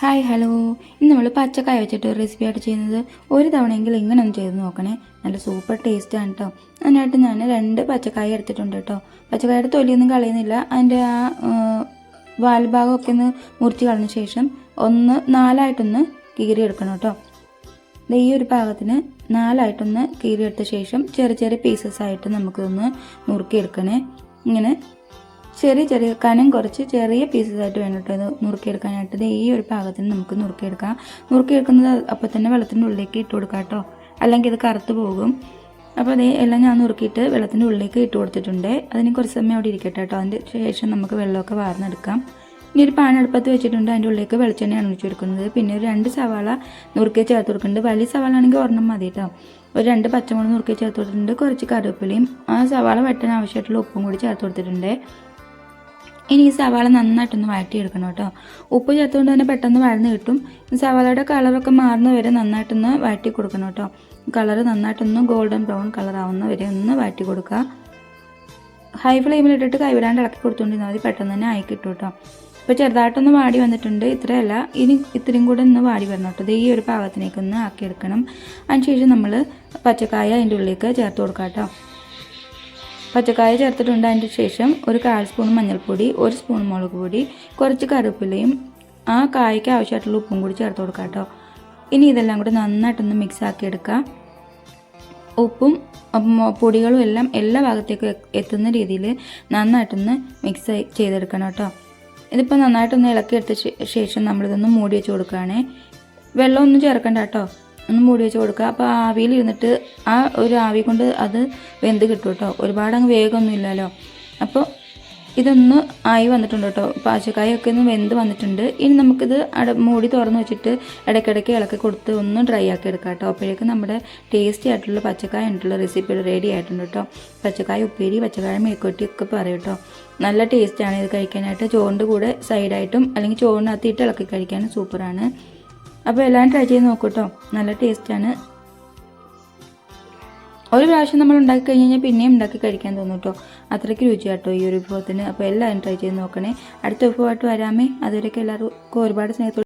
Hi hello ഇന്ന് നമ്മൾ പച്ചക്കായ വെച്ചിട്ട് ഒരു റെസിപ്പി ആയിട്ട് ചെയ്യുന്നത് ഒരു തവണയെങ്കിലും ഇങ്ങനെ ഒന്ന് ചെയ്ത് നോക്കണേ. നല്ല സൂപ്പർ ടേസ്റ്റ് ആണ് കേട്ടോ അതിനായിട്ട് ഞാൻ രണ്ട് പച്ചക്കായ എടുത്തിട്ടുണ്ട് കേട്ടോ പച്ചക്കായുടെ തൊലിയൊന്നും കളയുന്നില്ല. അതിന്റെ ആ വാൽഭാഗമൊക്കെ ഒന്ന് മുറിച്ച് കളഞ്ഞ ശേഷം ഒന്ന് നാലായിട്ടൊന്ന് കീറി എടുക്കണം കേട്ടോ ഈ ഒരു പാകത്തിന് നാലായിട്ടൊന്ന് കീറിയെടുത്ത ശേഷം ചെറിയ ചെറിയ പീസസ് ആയിട്ട് നമുക്കൊന്ന് നുറുക്കിയെടുക്കണേ ഇങ്ങനെ ചെറിയ ചെറിയ കനം കുറച്ച് ചെറിയ പീസസായിട്ട് വേണം കേട്ടോ ഇത് നുറുക്കിയെടുക്കാനായിട്ട്. ഈ ഒരു പാകത്തിന് നമുക്ക് നുറുക്കിയെടുക്കാം. നുറുക്കിയെടുക്കുന്നത് അപ്പോൾ തന്നെ വെള്ളത്തിന്റെ ഉള്ളിലേക്ക് ഇട്ട് കൊടുക്കാം കേട്ടോ. അല്ലെങ്കിൽ ഇത് കറുത്ത് പോകും. അപ്പോൾ അതേ എല്ലാം ഞാൻ നുറുക്കിയിട്ട് വെള്ളത്തിന്റെ ഉള്ളിലേക്ക് ഇട്ട് കൊടുത്തിട്ടുണ്ട്. അതിന് കുറച്ച് സമയം അവിടെ ഇരിക്കട്ടെ കേട്ടോ. അതിന്റെ ശേഷം നമുക്ക് വെള്ളമൊക്കെ വാർന്നെടുക്കാം. ഇനി ഒരു പാനടുപ്പത്ത് വെച്ചിട്ടുണ്ട്. അതിന്റെ ഉള്ളിലേക്ക് വെളിച്ചെണ്ണയാണ് ഒഴിച്ചു കൊടുക്കുന്നത് പിന്നെ ഒരു രണ്ട് സവാള നുറുക്കി ചേർത്ത് കൊടുക്കുന്നുണ്ട്. വലിയ സവാള ആണെങ്കിൽ ഒരെണ്ണം മതി കേട്ടോ. ഒരു രണ്ട് പച്ചമുളക് നുറുക്കി ചേർത്ത് കൊടുത്തിട്ടുണ്ട്. കുറച്ച് കറിവേപ്പിലയും ആ സവാള വെട്ടാൻ ആവശ്യമായിട്ടുള്ള ഉപ്പും കൂടി ചേർത്ത് കൊടുത്തിട്ടുണ്ട്. ഇനി ഈ സവാള നന്നായിട്ടൊന്ന് വഴറ്റിയെടുക്കണം കേട്ടോ. ഉപ്പ് ചേർത്തുകൊണ്ട് തന്നെ പെട്ടെന്ന് വഴന്ന് കിട്ടും. സവാളയുടെ കളറൊക്കെ മാറുന്ന വരെ നന്നായിട്ടൊന്ന് വഴറ്റി കൊടുക്കണം കേട്ടോ. കളറ് നന്നായിട്ടൊന്ന് ഗോൾഡൻ ബ്രൗൺ കളർ ആവുന്ന വരെ ഒന്ന് വഴറ്റി കൊടുക്കുക ഹൈ ഫ്ലെയിമിലിട്ടിട്ട് കൈവിടാണ്ട് ഇളക്കി കൊടുത്തുകൊണ്ടിരുന്നാൽ മതി. പെട്ടെന്ന് തന്നെ ആയി കിട്ടും കേട്ടോ. ഇപ്പോൾ ചെറുതായിട്ടൊന്ന് വാടി വന്നിട്ടുണ്ട്. ഇത്രയല്ല. ഇനി ഇത്രയും കൂടെ ഒന്ന് വാടി വരണം കേട്ടോ. ഈ ഒരു പാകത്തിലേക്ക് ഒന്ന് ആക്കിയെടുക്കണം. അതിനുശേഷം നമ്മൾ പച്ചക്കായ അതിന്റെ ഉള്ളിലേക്ക് ചേർത്ത് കൊടുക്കാം കേട്ടോ. പച്ചക്കായ ചേർത്തിട്ടുണ്ട്. അതിന്റെ ശേഷം ഒരു കാൽ സ്പൂൺ മഞ്ഞൾപ്പൊടി ഒരു സ്പൂൺ മുളക് പൊടി കുറച്ച് കറിവേപ്പിലയും ആ കായ്ക്ക് ആവശ്യമായിട്ടുള്ള ഉപ്പും കൂടി ചേർത്ത് കൊടുക്കാം കേട്ടോ. ഇനി ഇതെല്ലാം കൂടി നന്നായിട്ടൊന്ന് മിക്സ് ആക്കി ഉപ്പും പൊടികളും എല്ലാം എല്ലാ ഭാഗത്തേക്കും എത്തുന്ന രീതിയിൽ നന്നായിട്ടൊന്ന് മിക്സ് ചെയ്തെടുക്കണം കേട്ടോ. ഇതിപ്പോൾ നന്നായിട്ടൊന്ന് ഇളക്കി എടുത്ത ശേഷം നമ്മളിതൊന്ന് മൂടി വെച്ച് കൊടുക്കുകയാണേ. വെള്ളമൊന്നും ചേർക്കണ്ട കേട്ടോ. ഒന്ന് മൂടി വെച്ച് കൊടുക്കുക. അപ്പോൾ ആവിയിൽ ഇരുന്നിട്ട് ആ ഒരു ആവി കൊണ്ട് അത് വെന്ത് കിട്ടും കേട്ടോ. ഒരുപാട് അങ്ങ് വേഗമൊന്നും ഇല്ലല്ലോ. അപ്പോൾ ഇതൊന്ന് ആയി വന്നിട്ടുണ്ട് കേട്ടോ. പാച്ചക്കായൊക്കെ ഒന്ന് വെന്ത് വന്നിട്ടുണ്ട്. ഇനി നമുക്കിത് അട മൂടി തുറന്ന് വെച്ചിട്ട് ഇടയ്ക്കിടയ്ക്ക് ഇളക്കി കൊടുത്ത് ഒന്ന് ഡ്രൈ ആക്കി എടുക്കാം കേട്ടോ. അപ്പോഴേക്കും നമ്മുടെ ടേസ്റ്റി ആയിട്ടുള്ള പച്ചക്കായ ഉണ്ടുള്ള റെസിപ്പി റെഡി ആയിട്ടുണ്ട് കേട്ടോ. പച്ചക്കായ ഉപ്പേരി പച്ചക്കായ മേക്കൊട്ടി ഒക്കെ പറയും കേട്ടോ. നല്ല ടേസ്റ്റാണ് ഇത് കഴിക്കാനായിട്ട്. ചോറിന്റെ കൂടെ സൈഡായിട്ടും അല്ലെങ്കിൽ ചോറിനകത്തിട്ട് ഇളക്കി കഴിക്കാനും സൂപ്പറാണ്. അപ്പോൾ എല്ലാം ട്രൈ ചെയ്ത് നോക്കൂ കേട്ടോ നല്ല ടേസ്റ്റാണ് ഒരു പ്രാവശ്യം നമ്മൾ ഉണ്ടാക്കി കഴിഞ്ഞ് കഴിഞ്ഞാൽ പിന്നെയും ഉണ്ടാക്കി കഴിക്കാൻ തോന്നും കേട്ടോ അത്രയ്ക്ക് രുചിയാട്ടോ ഈ ഒരു വിഭവത്തിന്. അപ്പോൾ എല്ലാവരും ട്രൈ ചെയ്ത് നോക്കണേ. അടുത്ത വിഭവമായിട്ട് വരാമേ. അതുവരെയൊക്കെ എല്ലാവർക്കും ഒരുപാട് സ്നേഹത്തോടെ